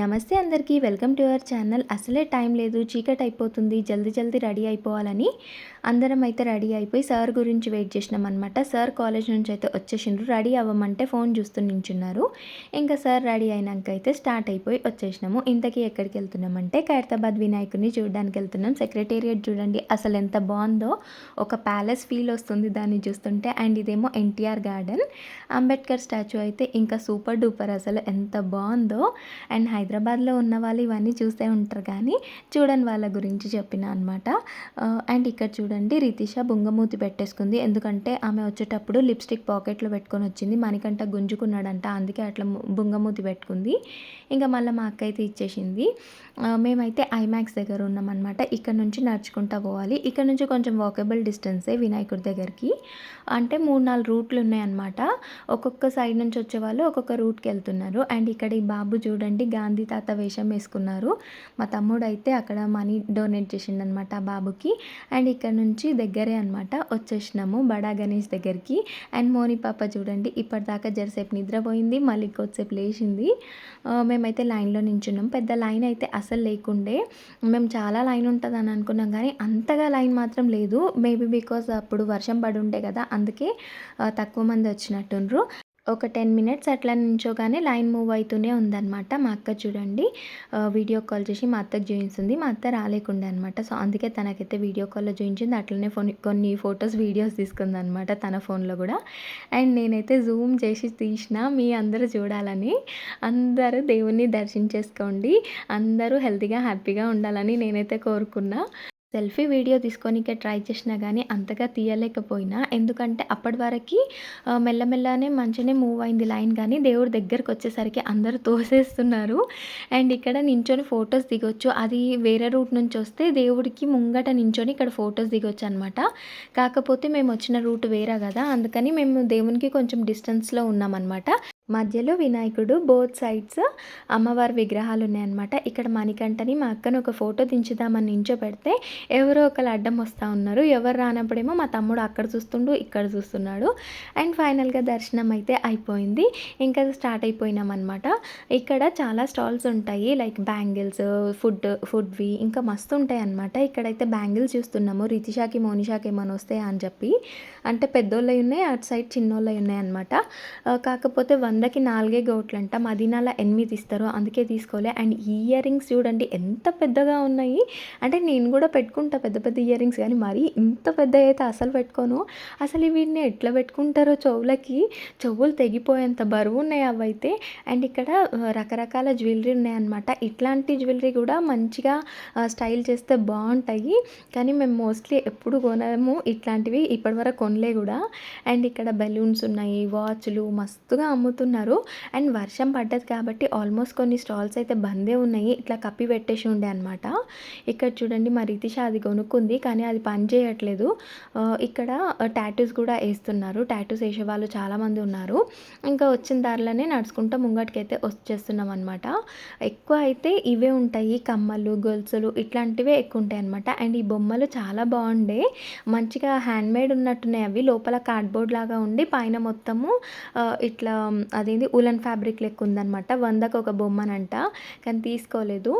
నమస్తే అందరికీ welcome to our channel. అసలే టైం లేదు చీకటి అయిపోతుంది జల్దీ జల్దీ రెడీ అయిపోవాలని అందరం అయితే రెడీ అయిపోయి సార్ గురించి వెయిట్ చేసినాం అనమాట సార్ కాలేజ్ నుంచి అయితే వచ్చేసిండ్రు రెడీ అవ్వమంటే ఫోన్ చూస్తూ నించున్నారు. ఇంకా సార్ రెడీ అయినాక అయితే స్టార్ట్ అయిపోయి వచ్చేసినాము. ఇంతకీ ఎక్కడికి వెళ్తున్నామంటే ఖైరతాబాద్ వినాయకుడిని చూడడానికి వెళ్తున్నాం. సెక్రటేరియట్ చూడండి అసలు ఎంత బాగుందో. ఒక ప్యాలెస్ ఫీల్ వస్తుంది దాన్ని చూస్తుంటే. అండ్ ఇదేమో ఎన్టీఆర్ గార్డెన్. అంబేద్కర్ స్టాచ్యూ అయితే ఇంకా సూపర్ డూపర్ అసలు ఎంత బాగుందో. అండ్ హైదరాబాద్లో ఉన్న వాళ్ళు ఇవన్నీ చూసే ఉంటారు కానీ చూడని వాళ్ళ గురించి చెప్పిన అనమాట అండ్ ఇక్కడ చూడండి రితిష బుంగమూతి పెట్టేసుకుంది. ఎందుకంటే ఆమె వచ్చేటప్పుడు లిప్స్టిక్ పాకెట్లో పెట్టుకొని వచ్చింది. మనకంట గుంజుకున్నాడంట అందుకే అట్లా బుంగమూతి పెట్టుకుంది. ఇంకా మళ్ళీ మా అక్క అయితే ఇచ్చేసింది మేమైతే ఐమాక్స్ దగ్గర ఉన్నామన్నమాట ఇక్కడ నుంచి నడుచుకుంటా పోవాలి. ఇక్కడ నుంచి కొంచెం వాకబుల్ డిస్టెన్సే వినాయకుడి దగ్గరికి. అంటే మూడు నాలుగు రూట్లు ఉన్నాయన్నమాట. ఒక్కొక్క సైడ్ నుంచి వచ్చేవాళ్ళు ఒక్కొక్క రూట్కి వెళ్తున్నారు. అండ్ ఇక్కడ ఈ బాబు చూడండి గాంధీ తాత వేషం వేసుకున్నారు. మా తమ్ముడు అయితే అక్కడ మనీ డొనేట్ చేసిండనమాట ఆ బాబుకి. అండ్ ఇక్కడ నుంచి దగ్గరే అనమాట వచ్చేసినాము బడా గణేష్ దగ్గరికి. అండ్ మోని పాప చూడండి ఇప్పటిదాకా జరసేపు నిద్రపోయింది మళ్ళీ కొద్దిసేపు లేచింది. మేమైతే లైన్లో నించున్నాం. పెద్ద లైన్ అయితే అసలు లేకుండే. మేము చాలా లైన్ ఉంటుందని అనుకున్నాం కానీ అంతగా లైన్ మాత్రం లేదు. మేబీ బికాస్ అప్పుడు వర్షం పడి ఉండే కదా అందుకే తక్కువ మంది వచ్చినట్టుండ్రు. ఒక టెన్ మినిట్స్ అట్లా నించోగానే లైన్ మూవ్ అవుతూనే ఉందన్నమాట మా అక్క చూడండి. వీడియో కాల్ చేసి మా అత్తకు చూపిస్తుంది. మా అత్త రాలేకుండా అనమాట సో అందుకే తనకైతే వీడియో కాల్లో చూపించింది. అట్లనే ఫోన్ కొన్ని ఫొటోస్ వీడియోస్ తీసుకుంది అనమాట తన ఫోన్లో కూడా. అండ్ నేనైతే జూమ్ చేసి తీసిన మీ అందరూ చూడాలని. అందరూ దేవుణ్ణి దర్శించేసుకోండి. అందరూ హెల్తీగా హ్యాపీగా ఉండాలని నేనైతే కోరుకున్నా. సెల్ఫీ వీడియో తీసుకోనికే ట్రై చేసినా కానీ అంతగా తీయలేకపోయినా. ఎందుకంటే అప్పటి వరకు మెల్లమెల్లనే మంచిగానే మూవ్ అయింది లైన్ కానీ దేవుడి దగ్గరకు వచ్చేసరికి అందరూ తోసేస్తున్నారు. అండ్ ఇక్కడ నించొని ఫొటోస్ దిగొచ్చు. అది వేరే రూట్ నుంచి వస్తే దేవుడికి ముంగట నించొని ఇక్కడ ఫొటోస్ దిగొచ్చు అనమాట కాకపోతే మేము వచ్చిన రూట్ వేరే కదా అందుకని మేము దేవునికి కొంచెం డిస్టెన్స్లో ఉన్నామన్నమాట. మధ్యలో వినాయకుడు బోత్ సైడ్స్ అమ్మవారి విగ్రహాలు ఉన్నాయన్నమాట. ఇక్కడ మణికంఠని మా అక్కను ఒక ఫోటో దించుదామని నించోబెడితే ఎవరో ఒకరు అడ్డం వస్తూ ఉన్నారు. ఎవరు రానప్పుడేమో మా తమ్ముడు అక్కడ చూస్తుండు ఇక్కడ చూస్తున్నాడు. అండ్ ఫైనల్గా దర్శనం అయితే అయిపోయింది. ఇంకా స్టార్ట్ అయిపోయినాం అనమాట ఇక్కడ చాలా స్టాల్స్ ఉంటాయి లైక్ బ్యాంగిల్స్ ఫుడ్ ఫుడ్వి ఇంకా మస్తు ఉంటాయి అనమాట ఇక్కడైతే బ్యాంగిల్స్ చూస్తున్నాము రితిషాకి మోనిషాకి ఏమైనా వస్తాయా అని చెప్పి. అంటే పెద్దోళ్ళవి ఉన్నాయి అటు సైడ్ చిన్నోళ్ళవి ఉన్నాయి అనమాట కాకపోతే వందకి నాలుగే గోట్లంట. మదీనాలో ఎనిమిది ఇస్తారు అందుకే తీసుకోలే. అండ్ ఇయర్ రింగ్స్ చూడండి ఎంత పెద్దగా ఉన్నాయి. అంటే నేను కూడా పెట్టుకుంటా పెద్ద పెద్ద ఇయర్ రింగ్స్ కానీ మరీ ఇంత పెద్ద అయితే అసలు పెట్టుకోను. అసలు వీటిని ఎట్లా పెట్టుకుంటారో చెవులకి. చెవులు తెగిపోయేంత బరువు ఉన్నాయి అవైతే. అండ్ ఇక్కడ రకరకాల జ్యువెలరీ ఉన్నాయన్నమాట. ఇట్లాంటి జ్యువెలరీ కూడా మంచిగా స్టైల్ చేస్తే బాగుంటాయి. కానీ మేము మోస్ట్లీ ఎప్పుడు కొనము. ఇట్లాంటివి ఇప్పటివరకు కొనలే కూడా. అండ్ ఇక్కడ బెలూన్స్ ఉన్నాయి వాచ్లు మస్తుగా అమ్ముతున్నారు అమ్ముతున్నారు అండ్ వర్షం పడ్డది కాబట్టి ఆల్మోస్ట్ కొన్ని స్టాల్స్ అయితే బందే ఉన్నాయి. ఇట్లా కప్పి పెట్టేసి ఉండే అనమాట ఇక్కడ చూడండి మా రితిష అది కొనుక్కుంది కానీ అది పని చేయట్లేదు. ఇక్కడ టాటూస్ కూడా వేస్తున్నారు. టాటూస్ వేసే వాళ్ళు చాలామంది ఉన్నారు. ఇంకా వచ్చిన దారిలోనే నడుచుకుంటూ ముంగటికి అయితే వచ్చేస్తున్నాం అనమాట ఎక్కువ అయితే ఇవే ఉంటాయి. కమ్మలు గొలుసులు ఇట్లాంటివే ఎక్కువ ఉంటాయి అనమాట అండ్ ఈ బొమ్మలు చాలా బాగుండే. మంచిగా హ్యాండ్మేడ్ ఉన్నట్టున్నాయి అవి. లోపల కార్డ్బోర్డ్ లాగా ఉండి పైన మొత్తము ఇట్లా అదేంది? ఉలన్ ఫ్యాబ్రిక్ లెక్క ఉందనమాట వందకు ఒక బొమ్మనంట. కానీ తీసుకోలేదు.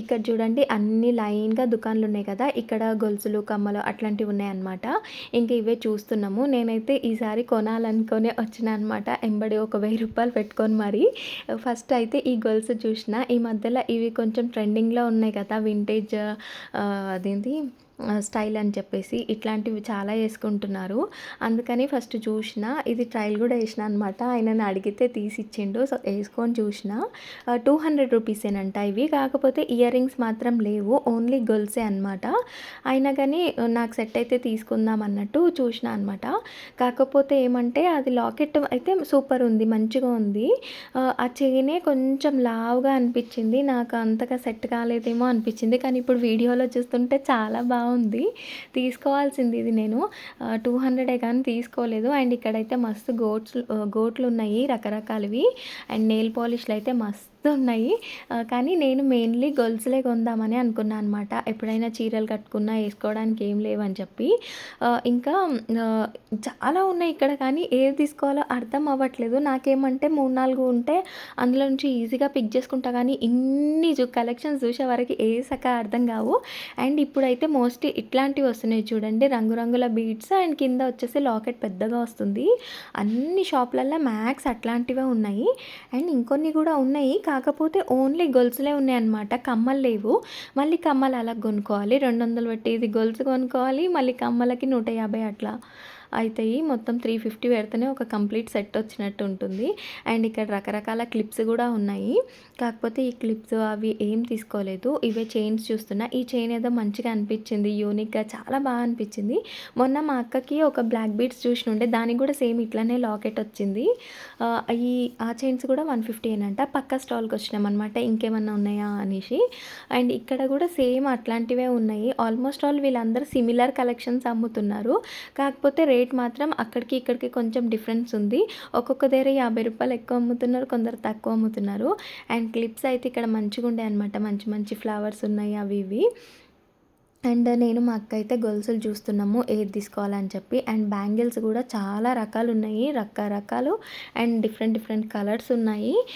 ఇక్కడ చూడండి అన్ని లైన్గా దుకాన్లు ఉన్నాయి కదా. ఇక్కడ గొలుసులు కమ్మలు అట్లాంటివి ఉన్నాయన్నమాట ఇంకా ఇవే చూస్తున్నాము. నేనైతే ఈసారి కొనాలనుకునే వచ్చిన అనమాట ఎంబడి ఒక వెయ్యి రూపాయలు పెట్టుకొని మరి. ఫస్ట్ అయితే ఈ గొలుసు చూసిన. ఈ మధ్యలో ఇవి కొంచెం ట్రెండింగ్లో ఉన్నాయి కదా. వింటేజ్ అదేంటి స్టైల్ అని చెప్పేసి ఇట్లాంటివి చాలా వేసుకుంటున్నారు. అందుకని ఫస్ట్ చూసిన ఇది ట్రయల్ కూడా వేసిన అనమాట ఆయనని అడిగితే తీసిచ్చిండు. సో వేసుకొని చూసిన. టూ హండ్రెడ్ రూపీసేనంట ఇవి. కాకపోతే ఇయర్ రింగ్స్ మాత్రం లేవు. ఓన్లీ గర్ల్సే అనమాట అయినా కానీ నాకు సెట్ అయితే తీసుకుందాం అన్నట్టు చూసిన అనమాట కాకపోతే ఏమంటే అది లాకెట్ అయితే సూపర్ ఉంది. మంచిగా ఉంది. ఆ చైనే కొంచెం లావుగా అనిపించింది. నాకు అంతగా సెట్ కాలేదేమో అనిపించింది. కానీ ఇప్పుడు వీడియోలో చూస్తుంటే చాలా బాగుంది. బాగుంది తీసుకోవాల్సింది ఇది నేను. టూ హండ్రెడే కానీ తీసుకోలేదు. అండ్ ఇక్కడైతే మస్తు గోట్స్ గోట్లు ఉన్నాయి రకరకాలవి. అండ్ నెయిల్ పాలిష్లు అయితే మస్తు మస్తు ఉన్నాయి కానీ నేను మెయిన్లీ గొలుసులే కొందామని అనుకున్నాను అనమాట ఎప్పుడైనా చీరలు కట్టుకున్నా వేసుకోవడానికి ఏం లేవని చెప్పి. ఇంకా చాలా ఉన్నాయి ఇక్కడ కానీ ఏది తీసుకోవాలో అర్థం అవ్వట్లేదు. నాకేమంటే మూడు నాలుగు ఉంటే అందులో నుంచి ఈజీగా పిక్ చేసుకుంటా కానీ ఇన్ని చూ కలెక్షన్స్ చూసే వరకు ఏ సక అర్థం కావు. అండ్ ఇప్పుడైతే మోస్ట్లీ ఇట్లాంటివి వస్తున్నాయి చూడండి. రంగురంగుల బీడ్స్ అండ్ కింద వచ్చేసి లాకెట్ పెద్దగా వస్తుంది. అన్ని షాప్లల్లో మ్యాక్స్ అట్లాంటివే ఉన్నాయి. అండ్ ఇంకొన్ని కూడా ఉన్నాయి. కాకపోతే ఓన్లీ గొలుసులే ఉన్నాయి అనమాట కమ్మలు లేవు. మళ్ళీ కమ్మలు అలా కొనుక్కోవాలి. రెండు వందలు పెట్టి ఇది గొలుసు కొనుక్కోవాలి. మళ్ళీ కమ్మలకి నూట యాభై అట్లా. అవుతాయి మొత్తం త్రీ ఫిఫ్టీ పెడితేనే ఒక కంప్లీట్ సెట్ వచ్చినట్టు ఉంటుంది. అండ్ ఇక్కడ రకరకాల క్లిప్స్ కూడా ఉన్నాయి. కాకపోతే ఈ క్లిప్స్ అవి ఏం తీసుకోలేదు. ఇవే చైన్స్ చూస్తున్నా. ఈ చైన్ ఏదో మంచిగా అనిపించింది యూనిక్గా చాలా బాగా అనిపించింది. మొన్న మా అక్కకి ఒక బ్లాక్ బీడ్స్ చూసినుండే దానికి కూడా సేమ్ ఇట్లానే లాకెట్ వచ్చింది. ఈ ఆ చైన్స్ కూడా వన్ ఫిఫ్టీ ఏనంట పక్క స్టాల్కి వచ్చినాం అనమాట ఇంకేమన్నా ఉన్నాయా అనేసి. అండ్ ఇక్కడ కూడా సేమ్ అట్లాంటివే ఉన్నాయి. ఆల్మోస్ట్ ఆల్ వీళ్ళందరూ సిమిలర్ కలెక్షన్స్ అమ్ముతున్నారు. కాకపోతే రేట్ మాత్రం అక్కడికి ఇక్కడికి కొంచెం డిఫరెన్స్ ఉంది. ఒక్కొక్క దగ్గర యాభై రూపాయలు ఎక్కువ అమ్ముతున్నారు కొందరు తక్కువ అమ్ముతున్నారు. అండ్ క్లిప్స్ అయితే ఇక్కడ మంచిగా ఉండే అనమాట మంచి మంచి ఫ్లవర్స్ ఉన్నాయి అవి ఇవి. అండ్ నేను మా అక్క అయితే గొలుసులు చూస్తున్నాము ఏది తీసుకోవాలని చెప్పి. అండ్ బ్యాంగిల్స్ కూడా చాలా రకాలు ఉన్నాయి రకరకాలు అండ్ డిఫరెంట్ డిఫరెంట్ కలర్స్ ఉన్నాయి.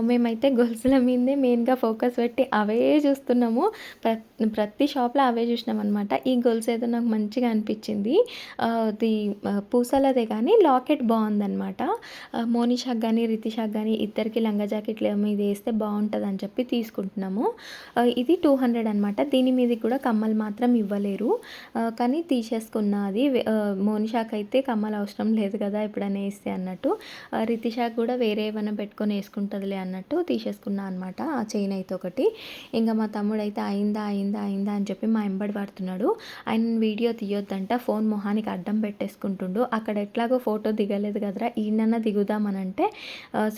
మేమైతే గొలుసుల మీదే మెయిన్గా ఫోకస్ పెట్టి అవే చూస్తున్నాము. ప్ర- ప్రతి షాప్లో అవే చూసినాం అనమాట ఈ గొలుసు ఏదో నాకు మంచిగా అనిపించింది. అది పూసలదే కానీ లాకెట్ బాగుందనమాట మోనిషాక్ కానీ రితిషాక్ కానీ ఇద్దరికి లంగా జాకెట్లు మీద వేస్తే బాగుంటుంది అని చెప్పి తీసుకుంటున్నాము. ఇది టూ హండ్రెడ్ అనమాట దీని మీద కూడా కమ్మలు మాత్రం ఇవ్వలేరు. కానీ తీసేసుకున్నా అది వే- మోనిషాకి అయితే కమ్మలు అవసరం లేదు కదా ఎప్పుడైనా వేస్తే అన్నట్టు. ఆ, రితిషాకి కూడా వేరే ఏమైనా పెట్టుకొని వేసుకుంటుందిలే అన్నట్టు తీసేసుకున్నా అనమాట ఆ చైన్ అయితే ఒకటి. ఇంకా మా తమ్ముడు అయితే అయిందా అయిందా అయిందా అని చెప్పి మా ఎంబడి పడుతున్నాడు ఆయన వీడియో తీయొద్దంట ఫోన్ మొహానికి అడ్డం పెట్టేసుకుంటుండు. అక్కడ ఎట్లాగో ఫోటో దిగలేదు కదరా ఈయనన్నా దిగుదామనంటే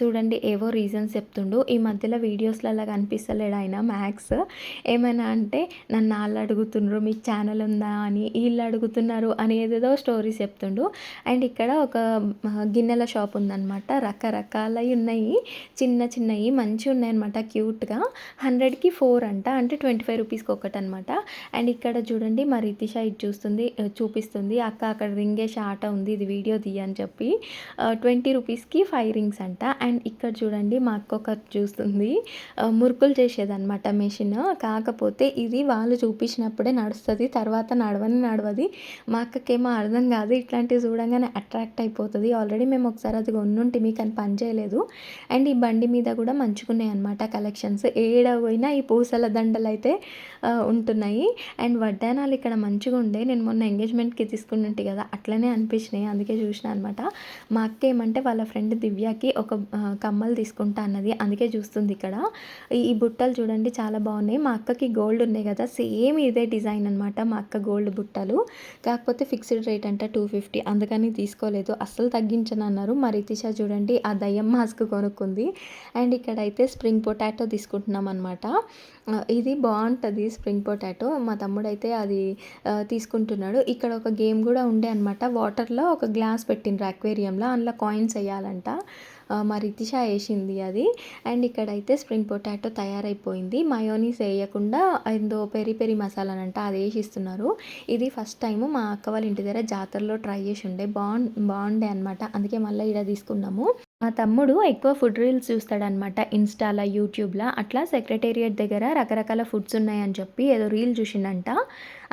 చూడండి ఏవో రీజన్స్ చెప్తుండు. ఈ మధ్యలో వీడియోస్లలో కనిపిస్తలేడు ఆయన మ్యాక్స్. ఏమైనా అంటే నన్ను వాళ్ళు అడుగుతుండ్రు మీకు ఛానల్ ఉందా? అని వీళ్ళు అడుగుతున్నారు అని ఏదేదో స్టోరీస్ చెప్తుండు. అండ్ ఇక్కడ ఒక గిన్నెల షాప్ ఉందన్నమాట. రకరకాలవి ఉన్నాయి. చిన్న చిన్నవి మంచిగా ఉన్నాయన్నమాట క్యూట్గా. హండ్రెడ్కి ఫోర్ అంట. అంటే ట్వంటీ ఫైవ్ రూపీస్కి ఒకటి అనమాట అండ్ ఇక్కడ చూడండి మా రితిష ఇది చూస్తుంది చూపిస్తుంది. అక్క అక్కడ రింగేష్ ఆట ఉంది ఇది వీడియో తీయని చెప్పి ట్వంటీ రూపీస్కి ఫైవ్ రింగ్స్ అంట. అండ్ ఇక్కడ చూడండి మా అక్క ఒక చూస్తుంది. మురుకులు చేసేదన్నమాట మెషిన్. కాకపోతే ఇది వాళ్ళు చూపించినప్పుడే నడుస్తుంది తర్వాత నడవని నడవది. మా అక్కకేమో అర్థం కాదు ఇట్లాంటివి చూడంగానే అట్రాక్ట్ అయిపోతుంది. ఆల్రెడీ మేము ఒకసారి అది కొన్నుంటిమి కానీ పని చేయలేదు. అండ్ ఈ బండి మీద కూడా మంచుకున్నాయి అనమాట కలెక్షన్స్. ఏడ పోయినా ఈ పూసల దండలు అయితే ఉంటున్నాయి. అండ్ వడ్డానాలు ఇక్కడ మంచిగా ఉండే. నేను మొన్న ఎంగేజ్మెంట్కి తీసుకున్నట్టు కదా అట్లనే అనిపించినాయి. అందుకే చూసిన అనమాట మా అక్క ఏమంటే వాళ్ళ ఫ్రెండ్ దివ్యకి ఒక కమ్మలు తీసుకుంటా అన్నది. అందుకే చూస్తుంది ఇక్కడ. ఈ బుట్టలు చూడండి చాలా బాగున్నాయి. మా అక్కకి గోల్డ్ ఉన్నాయి కదా సేమ్ ఇదే డిజైన్ అనమాట మా అక్క గోల్డ్ బుట్టలు. కాకపోతే ఫిక్స్డ్ రేట్ అంట టూ ఫిఫ్టీ. అందుకని తీసుకోలేదు. అస్సలు తగ్గించను అన్నారు. మా రితిష చూడండి ఆ దయ్యం మాస్క్ కొనుక్కుంది. అండ్ ఇక్కడైతే స్ప్రింగ్ పొటాటో తీసుకుంటున్నాం అనమాట ఇది బాగుంటుంది స్ప్రింగ్ పొటాటో. మా తమ్ముడైతే అది తీసుకుంటున్నాడు. ఇక్కడ ఒక గేమ్ కూడా ఉండే అనమాట వాటర్లో ఒక గ్లాస్ పెట్టిండ్రు అక్వేరియంలో. అందులో కాయిన్స్ వేయాలంట. మా రితిష వేసింది అది. అండ్ ఇక్కడైతే స్ప్రింగ్ పొటాటో తయారైపోయింది. మయోనీస్ వేయకుండా ఏందో పెరి పెరి మసాలానంట అది వేసి ఇస్తున్నారు ఇది ఫస్ట్ టైము మా అక్క వాళ్ళ ఇంటి దగ్గర జాతరలో ట్రై చేసి ఉండే. బాగుం బాగుండే అనమాట అందుకే మళ్ళీ ఇలా తీసుకున్నాము. మా తమ్ముడు ఎక్కువ ఫుడ్ రీల్స్ చూస్తాడనమాట ఇన్స్టాలో యూట్యూబ్లో. అట్లా సెక్రటేరియట్ దగ్గర రకరకాల ఫుడ్స్ ఉన్నాయని చెప్పి ఏదో రీల్ చూసిండంట.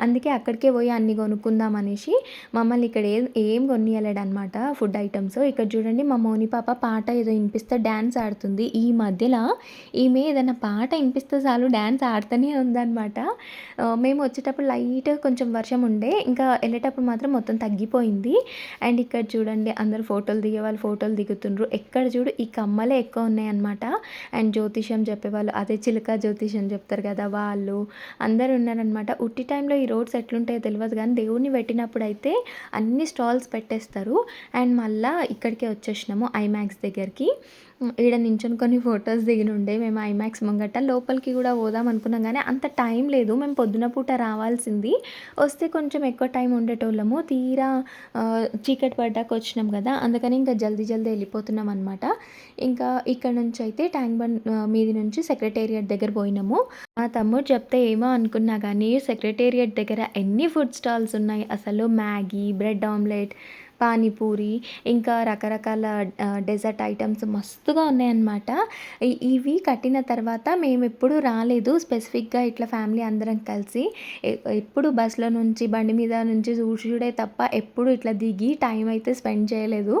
అందుకే అక్కడికే పోయి అన్ని కొనుక్కుందాం అనేసి మమ్మల్ని ఇక్కడ ఏం ఏం కొనియలేడనమాట ఫుడ్ ఐటమ్స్. ఇక్కడ చూడండి మా మోని పాప పాట ఏదో వినిపిస్తే డ్యాన్స్ ఆడుతుంది. ఈ మధ్యలో ఈమె ఏదైనా పాట వినిపిస్తే చాలు డ్యాన్స్ ఆడుతూనే ఉందన్నమాట. మేము వచ్చేటప్పుడు లైట్గా కొంచెం వర్షం ఉండే ఇంకా వెళ్ళేటప్పుడు మాత్రం మొత్తం తగ్గిపోయింది. అండ్ ఇక్కడ చూడండి అందరు ఫోటోలు దిగే వాళ్ళు ఫోటోలు దిగుతుండ్రు. ఎక్కడ చూడు ఈ కమ్మలే ఎక్కువ ఉన్నాయన్నమాట. అండ్ జ్యోతిషం చెప్పేవాళ్ళు అదే చిలుక జ్యోతిషం చెప్తారు కదా వాళ్ళు అందరు ఉన్నారనమాట ఉట్టి టైంలో ఈ రోడ్స్ ఎట్లుంటాయో తెలియదు కానీ దేవుడిని పెట్టినప్పుడు అయితే అన్ని స్టాల్స్ పెట్టేస్తారు. అండ్ మళ్ళీ ఇక్కడికే వచ్చేసినాము ఐమాక్స్ దగ్గరికి. ఈడ నించొని కొన్ని ఫొటోస్ దిగినుండే మేము ఐమాక్స్ ముంగట లోపలికి కూడా పోదాం అనుకున్నాం కానీ అంత టైం లేదు మేము పొద్దున పూట రావాల్సింది. వస్తే కొంచెం ఎక్కువ టైం ఉండేటోళ్ళము తీరా చీకటి పడ్డాక వచ్చినాం కదా అందుకని ఇంకా జల్దీ జల్దీ వెళ్ళిపోతున్నాం అనమాట ఇంకా ఇక్కడ నుంచి అయితే ట్యాంక్ బండ్ మీది నుంచి సెక్రటేరియట్ దగ్గర పోయినాము. మా తమ్ముడు చెప్తే ఏమో అనుకున్నా కానీ సెక్రటేరియట్ దగ్గర ఎన్ని ఫుడ్ స్టాల్స్ ఉన్నాయి? అసలు మ్యాగీ బ్రెడ్ ఆమ్లెట్ పానీపూరి ఇంకా రకరకాల డెజర్ట్ ఐటమ్స్ మస్తుగా ఉన్నాయన్నమాట. ఇవి కట్టిన తర్వాత మేము ఎప్పుడు రాలేదు. స్పెసిఫిక్గా ఇట్లా ఫ్యామిలీ అందరం కలిసి ఎప్పుడు బస్సులో నుంచి బండి మీద నుంచి చూసుడే తప్ప ఎప్పుడు ఇట్లా దిగి టైం అయితే స్పెండ్ చేయలేదు.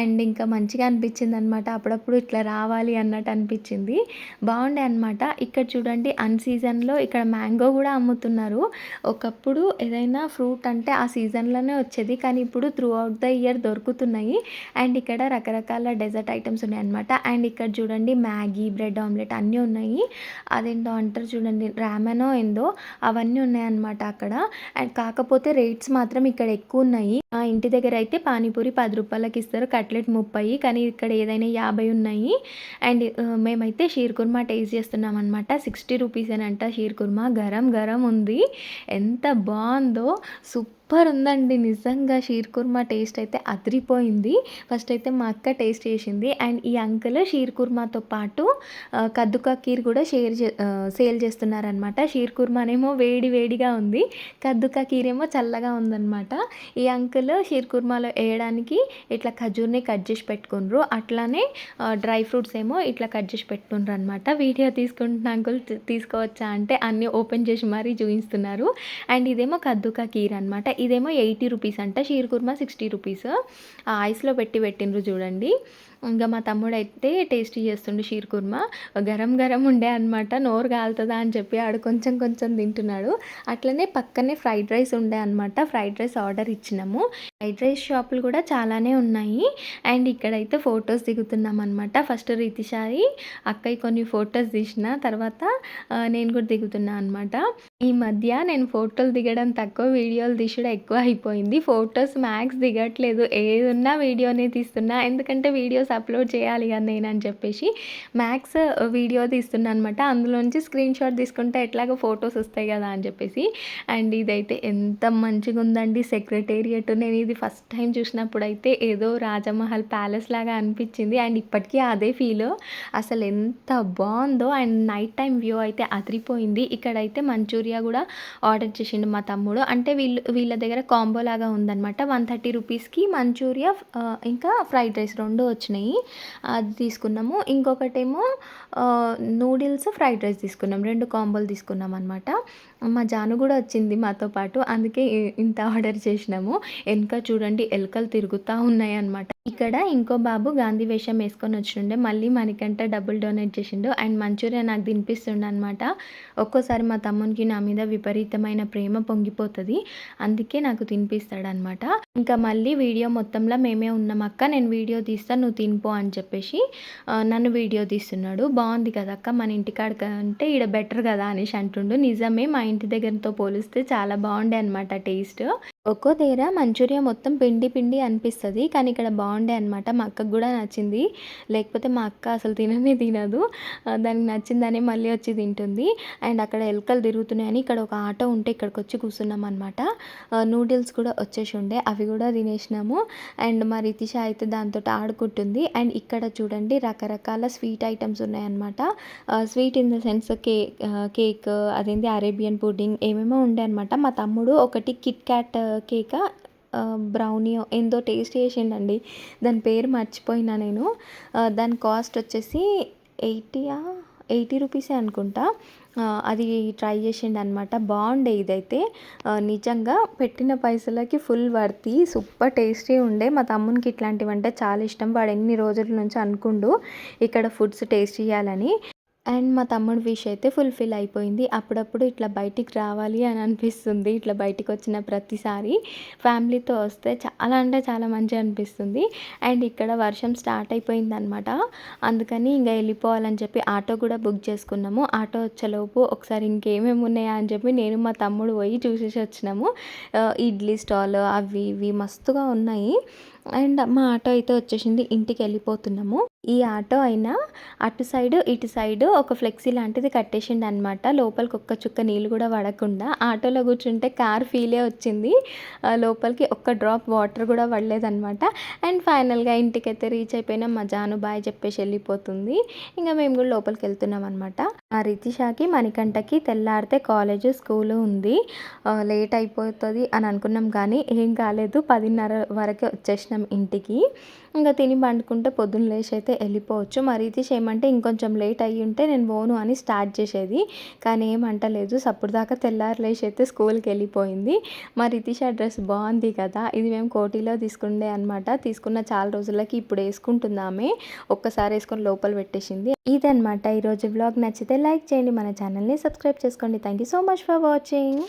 అండ్ ఇంకా మంచిగా అనిపించింది అనమాట అప్పుడప్పుడు ఇట్లా రావాలి అన్నట్టు అనిపించింది. బాగుండే అనమాట ఇక్కడ చూడండి అన్ సీజన్లో ఇక్కడ మ్యాంగో కూడా అమ్ముతున్నారు. ఒకప్పుడు ఏదైనా ఫ్రూట్ అంటే ఆ సీజన్లోనే వచ్చేది. కానీ ఇప్పుడు త్రూ అవుట్ ద ఇయర్ దొరుకుతున్నాయి. అండ్ ఇక్కడ రకరకాల డెజర్ట్ ఐటమ్స్ ఉన్నాయి అనమాట అండ్ ఇక్కడ చూడండి మ్యాగీ బ్రెడ్ ఆమ్లెట్ అన్నీ ఉన్నాయి. అదేంటో అంటారు చూడండి రామెనో ఏందో అవన్నీ ఉన్నాయన్నమాట అక్కడ. అండ్ కాకపోతే రేట్స్ మాత్రం ఇక్కడ ఎక్కువ ఉన్నాయి. ఆ ఇంటి దగ్గర అయితే పానీపూరి పది రూపాయలకి ఇస్తారు కట్లెట్ ముప్పై కానీ ఇక్కడ ఏదైనా యాభై ఉన్నాయి. అండ్ మేమైతే షీర్ కుర్మా టేస్ట్ చేస్తున్నాం అనమాట సిక్స్టీ రూపీస్ అని అంట షీర్ కుర్మా. గరం గరం ఉంది. ఎంత బాగుందో సూపర్ సూపర్ ఉందండి. నిజంగా షీర్ కుర్మా టేస్ట్ అయితే అదిరిపోయింది. ఫస్ట్ అయితే మా అక్క టేస్ట్ చేసింది. అండ్ ఈ అంకుల్ షీర్ కుర్మాతో పాటు కద్దుకా కీర్ కూడా షేర్ చే సేల్ చేస్తున్నారనమాట షీర్ కుర్మానేమో వేడి వేడిగా ఉంది. కద్దుకా కీర్ ఏమో చల్లగా ఉందన్నమాట. ఈ అంకుల్ షీర్ కుర్మాలో వేయడానికి ఇట్లా ఖజూర్ని కట్ చేసి పెట్టుకున్నారు. అట్లానే డ్రై ఫ్రూట్స్ ఏమో ఇట్లా కట్ చేసి పెట్టుకున్నారు అనమాట వీడియో తీసుకుంటున్న అంకుల్ తీసుకోవచ్చా అంటే అన్నీ ఓపెన్ చేసి మరీ చూపిస్తున్నారు. అండ్ ఇదేమో కద్దుకా కీర్ అనమాట ఇదేమో ఎయిటీ రూపీస్ అంట షీర్ కుర్మా సిక్స్టీ రూపీస్. ఐస్లో పెట్టి పెట్టిండ్రు చూడండి. ఇంకా మా తమ్ముడు అయితే టేస్టీ చేస్తుండు షీర్ కుర్మా. గరం గరం ఉండే అనమాట నోరు కాలుతుందా అని చెప్పి ఆడు కొంచెం కొంచెం తింటున్నాడు. అట్లనే పక్కనే ఫ్రైడ్ రైస్ ఉండే అనమాట ఫ్రైడ్ రైస్ ఆర్డర్ ఇచ్చినాము. ఫ్రైడ్ రైస్ షాపులు కూడా చాలానే ఉన్నాయి. అండ్ ఇక్కడైతే ఫొటోస్ దిగుతున్నాం అనమాట ఫస్ట్ రితిషారి అక్కయ్య కొన్ని ఫొటోస్ తీసిన తర్వాత నేను కూడా దిగుతున్నా అనమాట ఈ మధ్య నేను ఫోటోలు దిగడం తక్కువ వీడియోలు తీసుడు ఎక్కువ అయిపోయింది. ఫొటోస్ మ్యాక్స్ దిగట్లేదు. ఏదున్నా వీడియోనే తీస్తున్నా. ఎందుకంటే వీడియోస్ అప్లోడ్ చేయాలి కదా నేను అని చెప్పేసి మ్యాక్స్ వీడియో తీస్తున్నా అనమాట అందులోంచి స్క్రీన్ షాట్ తీసుకుంటే ఎట్లాగో ఫొటోస్ వస్తాయి కదా అని చెప్పేసి. అండ్ ఇదైతే ఎంత మంచిగా ఉందండి సెక్రటేరియట్ నేను ఇది ఫస్ట్ టైం చూసినప్పుడు అయితే ఏదో రాజమహల్ ప్యాలెస్ లాగా అనిపించింది. అండ్ ఇప్పటికీ అదే ఫీల్. అసలు ఎంత బాగుందో. అండ్ నైట్ టైం వ్యూ అయితే అదిరిపోయింది. ఇక్కడైతే మంచూరియా కూడా ఆర్డర్ చేసిండు మా తమ్ముడు. అంటే వీళ్ళు వీళ్ళ దగ్గర కాంబో లాగా ఉందన్నమాట. వన్ థర్టీ రూపీస్కి మంచూరియా ఇంకా ఫ్రైడ్ రైస్ రెండు వచ్చినాయి. అది తీసుకున్నాము. ఇంకొకటేమో నూడిల్స్ ఫ్రైడ్ రైస్ తీసుకున్నాం. రెండు కాంబోలు తీసుకున్నాం అనమాట మా జాను కూడా వచ్చింది మాతో పాటు. అందుకే ఇంత ఆర్డర్ చేసినాము. వెనుక చూడండి ఎలుకలు తిరుగుతూ ఉన్నాయి అనమాట ఇక్కడ ఇంకో బాబు గాంధీ వేషం వేసుకొని వచ్చిండే మళ్ళీ మనకంట డబ్బులు డొనేట్ చేసిండు. అండ్ మంచూరియా నాకు తినిపిస్తుండే అనమాట ఒక్కోసారి మా తమ్మునికి నా మీద విపరీతమైన ప్రేమ పొంగిపోతుంది. అందుకే నాకు తినిపిస్తాడనమాట ఇంకా మళ్ళీ వీడియో మొత్తంలో మేమే ఉన్నాం. అక్క నేను వీడియో తీస్తా నువ్వు తినిపో అని చెప్పేసి నన్ను వీడియో తీస్తున్నాడు. బాగుంది కదా అక్క మన ఇంటికాడ కంటే ఈడ బెటర్ కదా అనేసి అంటుండు. నిజమే మా ఇంటి దగ్గరతో పోలిస్తే చాలా బాగుండే అనమాట టేస్ట్. ఒక్కో దగ్గర మంచూరియా మొత్తం పిండి పిండి అనిపిస్తుంది. కానీ ఇక్కడ బాగుండే అనమాట మా అక్కకు కూడా నచ్చింది. లేకపోతే మా అక్క అసలు తిననే తినదు. దానికి నచ్చిందనే మళ్ళీ వచ్చి తింటుంది. అండ్ అక్కడ ఎలుకలు తిరుగుతున్నాయని ఇక్కడ ఒక ఆటో ఉంటే ఇక్కడికి వచ్చి కూర్చున్నాం అనమాట నూడిల్స్ కూడా వచ్చేసి ఉండే. అవి కూడా తినేసినాము. అండ్ మా రితిష అయితే దాంతో ఆడుకుంటుంది. అండ్ ఇక్కడ చూడండి రకరకాల స్వీట్ ఐటమ్స్ ఉన్నాయన్నమాట sweet in the sense cake cake అదేంటి అరేబియన్ పుడ్డింగ్ ఏమేమో ఉండే అనమాట మా తమ్ముడు ఒకటి కిట్ క్యాట్ కేక బ్రౌనీ ఏందో టేస్ట్ చేసిండండి. దాని పేరు మర్చిపోయినా నేను. దాని కాస్ట్ వచ్చేసి ఎయిటీయా ఎయిటీ రూపీసే అనుకుంటా. అది ట్రై చేసిండు అనమాట బాగుండే ఇదైతే. నిజంగా పెట్టిన పైసలకి ఫుల్ వర్తి సూపర్ టేస్టీ ఉండే. మా తమ్మునికి ఇట్లాంటివి అంటే చాలా ఇష్టం. వాడు ఎన్ని రోజుల నుంచి అనుకుండు ఇక్కడ ఫుడ్స్ టేస్ట్ చేయాలని. అండ్ మా తమ్ముడు విష్ అయితే ఫుల్ఫిల్ అయిపోయింది. అప్పుడప్పుడు ఇట్లా బయటికి రావాలి అని అనిపిస్తుంది. ఇట్లా బయటికి వచ్చిన ప్రతిసారి ఫ్యామిలీతో వస్తే చాలా అంటే చాలా మంచిగా అనిపిస్తుంది. అండ్ ఇక్కడ వర్షం స్టార్ట్ అయిపోయింది అనమాట అందుకని ఇంకా వెళ్ళిపోవాలని చెప్పి ఆటో కూడా బుక్ చేసుకున్నాము. ఆటో వచ్చేలోపు ఒకసారి ఇంకేమేమి ఉన్నాయా అని చెప్పి నేను మా తమ్ముడు పోయి చూసేసి వచ్చినాము. ఇడ్లీ స్టాల్ అవి ఇవి మస్తుగా ఉన్నాయి. అండ్ మా ఆటో అయితే వచ్చేసింది. ఇంటికి వెళ్ళిపోతున్నాము. ఈ ఆటో అయినా అటు సైడ్ ఇటు సైడ్ ఒక ఫ్లెక్సీ లాంటిది కట్టేసిండు అనమాట లోపలికి ఒక్క చుక్క నీళ్ళు కూడా పడకుండా ఆటోలో కూర్చుంటే కార్ ఫీలే వచ్చింది. లోపలికి ఒక్క డ్రాప్ వాటర్ కూడా పడలేదనమాట అండ్ ఫైనల్గా ఇంటికి అయితే రీచ్ అయిపోయినా మా జాను బాయ్ చెప్పేసి వెళ్ళిపోతుంది. ఇంకా మేము కూడా లోపలికి వెళ్తున్నాం అనమాట ఆ రితిషాకి మణికంఠకి తెల్లారితే కాలేజ్ స్కూల్ ఉంది. లేట్ అయిపోతుంది అని అనుకున్నాం కానీ ఏం కాలేదు. పదిన్నర వరకే వచ్చేసిన. ఇంటికి. ఇంకా తిని పండుకుంటే పొద్దున్న లేచి అయితే వెళ్ళిపోవచ్చు. మరి ఇది ఏమంటే ఇంకొంచెం లేట్ అయ్యి ఉంటే నేను పోను అని స్టార్ట్ చేసేది. కానీ ఏమంటలేదు సప్పుడు దాకా తెల్లారి లేచి అయితే స్కూల్కి వెళ్ళిపోయింది. మరి ఇతిష ఆ డ్రెస్ బాగుంది కదా. ఇది మేము కోటీలో తీసుకుండే అనమాట తీసుకున్న చాలా రోజులకి ఇప్పుడు వేసుకుంటున్నామే. ఒక్కసారి వేసుకొని లోపల పెట్టేసింది. ఇదనమాట ఈరోజు బ్లాగ్ నచ్చితే లైక్ చేయండి. మన ఛానల్ని సబ్స్క్రైబ్ చేసుకోండి. Thank you so much for watching.